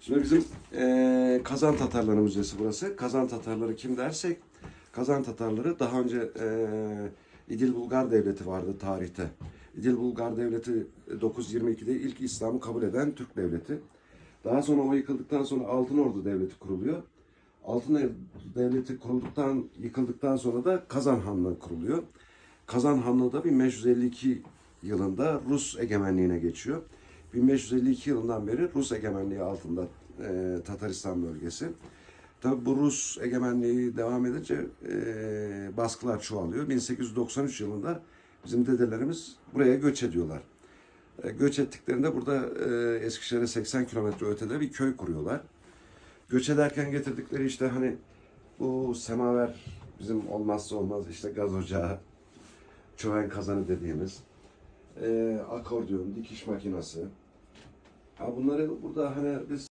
Şimdi bizim eee, Kazan Tatarları Müzesi burası. Kazan Tatarları kim dersek, Kazan Tatarları daha önce eee İdil Bulgar Devleti vardı tarihte. İdil Bulgar Devleti 922'de ilk İslam'ı kabul eden Türk devleti. Daha sonra o yıkıldıktan sonra Altınordu Devleti kuruluyor. Altın Devleti kurulduktan, yıkıldıktan sonra da Kazan Hanlığı kuruluyor. Kazan Hanlığı da 1552 yılında Rus egemenliğine geçiyor. 1552 yılından beri Rus egemenliği altında e, Tataristan bölgesi. Tabi bu Rus egemenliği devam edince e, baskılar çoğalıyor. 1893 yılında bizim dedelerimiz buraya göç ediyorlar. E, göç ettiklerinde burada e, Eskişehir'e 80 kilometre ötede bir köy kuruyorlar. Göç ederken getirdikleri işte hani bu semaver bizim olmazsa olmaz işte gaz ocağı, çöven kazanı dediğimiz, e, akordeon, dikiş makinesi. Ha bunları burada hani biz